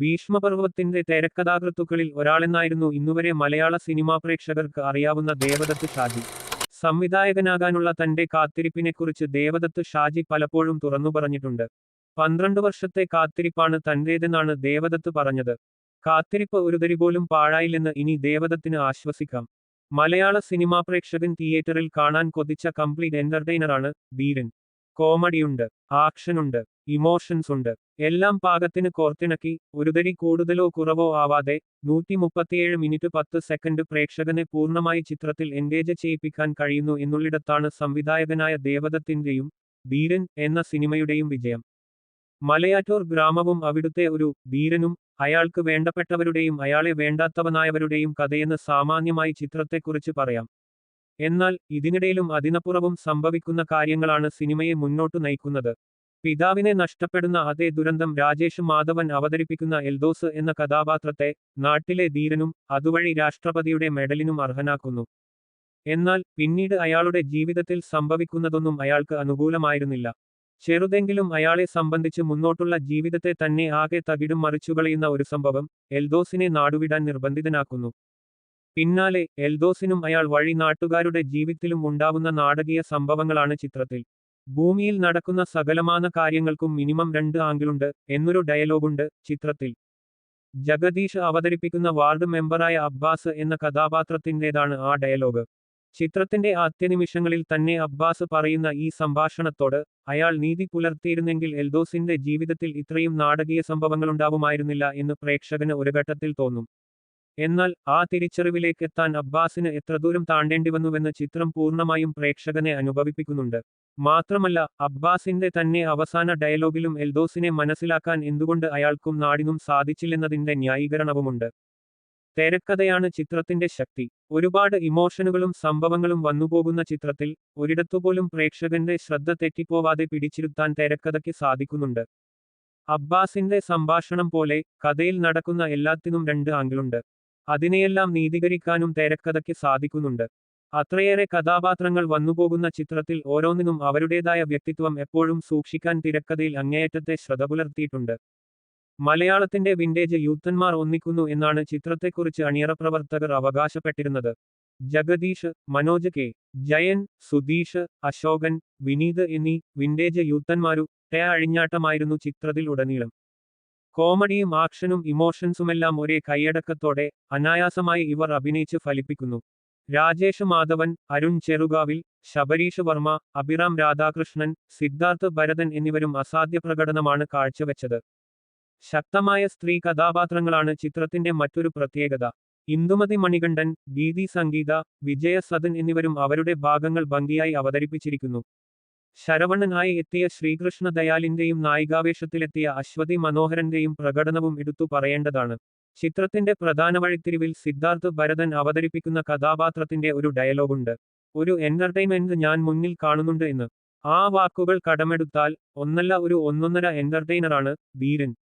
ഭീഷ്മപർവത്തിന്റെ തിരക്കഥാകൃത്തുക്കളിൽ ഒരാളെന്നായിരുന്നു ഇന്നുവരെ മലയാള സിനിമാ പ്രേക്ഷകർക്ക് അറിയാവുന്ന ദേവദത്ത് ഷാജി. സംവിധായകനാകാനുള്ള തന്റെ കാത്തിരിപ്പിനെക്കുറിച്ച് ദേവദത്ത് ഷാജി പലപ്പോഴും തുറന്നു പറഞ്ഞിട്ടുണ്ട്. പന്ത്രണ്ട് വർഷത്തെ കാത്തിരിപ്പാണ് തന്റേതെന്നാണ് ദേവദത്ത് പറഞ്ഞത്. കാത്തിരിപ്പ് ഒരുതരി പോലും പാഴായില്ലെന്ന് ഇനി ദേവദത്തിന് ആശ്വസിക്കാം. മലയാള സിനിമാ പ്രേക്ഷകൻ തിയേറ്ററിൽ കാണാൻ കൊതിച്ച കംപ്ലീറ്റ് എന്റർടൈനറാണ് ധീരൻ. കോമഡിയുണ്ട് ആക്ഷനുണ്ട് ഇമോഷൻസ് ഉണ്ട്. എല്ലാം പാകത്തിന് കോർത്തിണക്കി ഒരുതരി കൂടുതലോ കുറവോ ആവാതെ നൂറ്റി മുപ്പത്തിയേഴ് മിനിറ്റ് പത്ത് സെക്കൻഡ് പ്രേക്ഷകനെ പൂർണമായി ചിത്രത്തിൽ എൻഗേജ് ചെയ്യിപ്പിക്കാൻ കഴിയുന്നു എന്നുള്ളിടത്താണ് സംവിധായകനായ ദേവദത്തിന്റെയും ധീരൻ എന്ന സിനിമയുടെയും വിജയം. മലയാറ്റൂർ ഗ്രാമവും അവിടുത്തെ ഒരു ധീരനും അയാൾക്ക് വേണ്ടപ്പെട്ടവരുടെയും അയാളെ വേണ്ടാത്തവനായവരുടെയും കഥയെന്ന് സാമാന്യമായി ചിത്രത്തെക്കുറിച്ച് പറയാം. എന്നാൽ ഇതിനിടയിലും അതിനപ്പുറവും സംഭവിക്കുന്ന കാര്യങ്ങളാണ് സിനിമയെ മുന്നോട്ടു നയിക്കുന്നത്. പിതാവിനെ നഷ്ടപ്പെടുന്ന അതേ ദുരന്തം രാജേഷ് മാധവൻ അവതരിപ്പിക്കുന്ന എൽദോസ് എന്ന കഥാപാത്രത്തെ നാട്ടിലെ ധീരനും അതുവഴി രാഷ്ട്രപതിയുടെ മെഡലിനും അർഹനാക്കുന്നു. എന്നാൽ പിന്നീട് അയാളുടെ ജീവിതത്തിൽ സംഭവിക്കുന്നതൊന്നും അയാൾക്ക് അനുകൂലമായിരുന്നില്ല. ചെറുതെങ്കിലും അയാളെ സംബന്ധിച്ച് മുന്നോട്ടുള്ള ജീവിതത്തെ തന്നെ ആകെ തകിടും മറിച്ചുകളയുന്ന ഒരു സംഭവം എൽദോസിനെ നാടുവിടാൻ നിർബന്ധിതനാക്കുന്നു. പിന്നാലെ എൽദോസിനും അയാൾ വഴി നാട്ടുകാരുടെ ജീവിതത്തിലും ഉണ്ടാവുന്ന നാടകീയ സംഭവങ്ങളാണ് ചിത്രത്തിൽ. ഭൂമിയിൽ നടക്കുന്ന സകലമാന കാര്യങ്ങൾക്കും മിനിമം രണ്ട് ആംഗിളുണ്ട് എന്നൊരു ഡയലോഗുണ്ട് ചിത്രത്തിൽ. ജഗദീഷ് അവതരിപ്പിക്കുന്ന വാർഡ് മെമ്പറായ അബ്ബാസ് എന്ന കഥാപാത്രത്തിന്റെതാണ് ആ ഡയലോഗ്. ചിത്രത്തിന്റെ ആദ്യനിമിഷങ്ങളിൽ തന്നെ അബ്ബാസ് പറയുന്ന ഈ സംഭാഷണത്തോട് അയാൾ നീതി പുലർത്തിയിരുന്നെങ്കിൽ എൽദോസിന്റെ ജീവിതത്തിൽ ഇത്രയും നാടകീയ സംഭവങ്ങളുണ്ടാവുമായിരുന്നില്ല എന്ന് പ്രേക്ഷകന് ഒരു ഘട്ടത്തിൽ തോന്നും. എന്നാൽ ആ തിരിച്ചറിവിലേക്കെത്താൻ അബ്ബാസിന് എത്ര ദൂരം താണ്ടേണ്ടി വന്നുവെന്ന് ചിത്രം പൂർണമായും പ്രേക്ഷകനെ അനുഭവിപ്പിക്കുന്നുണ്ട്. മാത്രമല്ല അബ്ബാസിന്റെ തന്നെ അവസാന ഡയലോഗിലും എൽദോസിനെ മനസ്സിലാക്കാൻ എന്തുകൊണ്ട് അയാൾക്കും നാടിനും സാധിച്ചില്ലെന്നതിന്റെ ന്യായീകരണവുമുണ്ട്. തിരക്കഥയാണ് ചിത്രത്തിന്റെ ശക്തി. ഒരുപാട് ഇമോഷനുകളും സംഭവങ്ങളും വന്നുപോകുന്ന ചിത്രത്തിൽ ഒരിടത്തുപോലും പ്രേക്ഷകന്റെ ശ്രദ്ധ തെറ്റിപ്പോവാതെ പിടിച്ചിരുത്താൻ തിരക്കഥയ്ക്ക് സാധിക്കുന്നുണ്ട്. അബ്ബാസിന്റെ സംഭാഷണം പോലെ കഥയിൽ നടക്കുന്ന എല്ലാത്തിനും രണ്ട് ആംഗിളുണ്ട് അതിനെയെല്ലാം നീതീകരിക്കാനും തിരക്കഥയ്ക്ക് സാധിക്കുന്നുണ്ട്. അത്രയേറെ കഥാപാത്രങ്ങൾ വന്നുപോകുന്ന ചിത്രത്തിൽ ഓരോന്നിനും അവരുടേതായ വ്യക്തിത്വം എപ്പോഴും സൂക്ഷിക്കാൻ തിരക്കഥയിൽ അങ്ങേയറ്റത്തെ ശ്രദ്ധ പുലർത്തിയിട്ടുണ്ട്. മലയാളത്തിന്റെ വിന്റേജ് യൂത്തന്മാർ ഒന്നിക്കുന്നു എന്നാണ് ചിത്രത്തെക്കുറിച്ച് അണിയറ പ്രവർത്തകർ അവകാശപ്പെട്ടിരുന്നത്. ജഗദീഷ് മനോജ് കെ. ജയൻ സുധീഷ് അശോകൻ വിനീത് എന്നീ വിന്റേജ് യൂത്തന്മാരു ടേ അഴിഞ്ഞാട്ടമായിരുന്നു ചിത്രത്തിൽ ഉടനീളം. കോമഡിയും ആക്ഷനും ഇമോഷൻസുമെല്ലാം ഒരേ കൈയടക്കത്തോടെ അനായാസമായി ഇവർ അഭിനയിച്ച് ഫലിപ്പിക്കുന്നു. രാജേഷ് മാധവൻ അരുൺ ചെറുകാവിൽ ശബരീഷ് വർമ്മ അഭിറാം രാധാകൃഷ്ണൻ സിദ്ധാർത്ഥ് ഭരതൻ എന്നിവരും അസാധ്യ പ്രകടനമാണ് കാഴ്ചവെച്ചത്. ശക്തമായ സ്ത്രീ കഥാപാത്രങ്ങളാണ് ചിത്രത്തിന്റെ മറ്റൊരു പ്രത്യേകത. ഇന്ദുമതി മണികണ്ഠൻ ഗീതി സംഗീത വിജയ സദൻ എന്നിവരും അവരുടെ ഭാഗങ്ങൾ ഭംഗിയായി അവതരിപ്പിച്ചിരിക്കുന്നു. ശരവണനായി എത്തിയ ശ്രീകൃഷ്ണ ദയാലിന്റെയും നായികാവേശത്തിലെത്തിയ അശ്വതി മനോഹരന്റെയും പ്രകടനവും എടുത്തു പറയേണ്ടതാണ്. ചിത്രത്തിന്റെ പ്രധാന വഴിത്തിരിവിൽ സിദ്ധാർത്ഥ് ഭരതൻ അവതരിപ്പിക്കുന്ന കഥാപാത്രത്തിന്റെ ഒരു ഡയലോഗുണ്ട്. ഒരു എന്റർടൈൻമെന്റ് ഞാൻ മുന്നിൽ കാണുന്നുണ്ട് എന്ന്. ആ വാക്കുകൾ കടമെടുത്താൽ ഒന്നല്ല ഒരു ഒന്നൊന്നര എന്റർടൈനറാണ് ധീരൻ.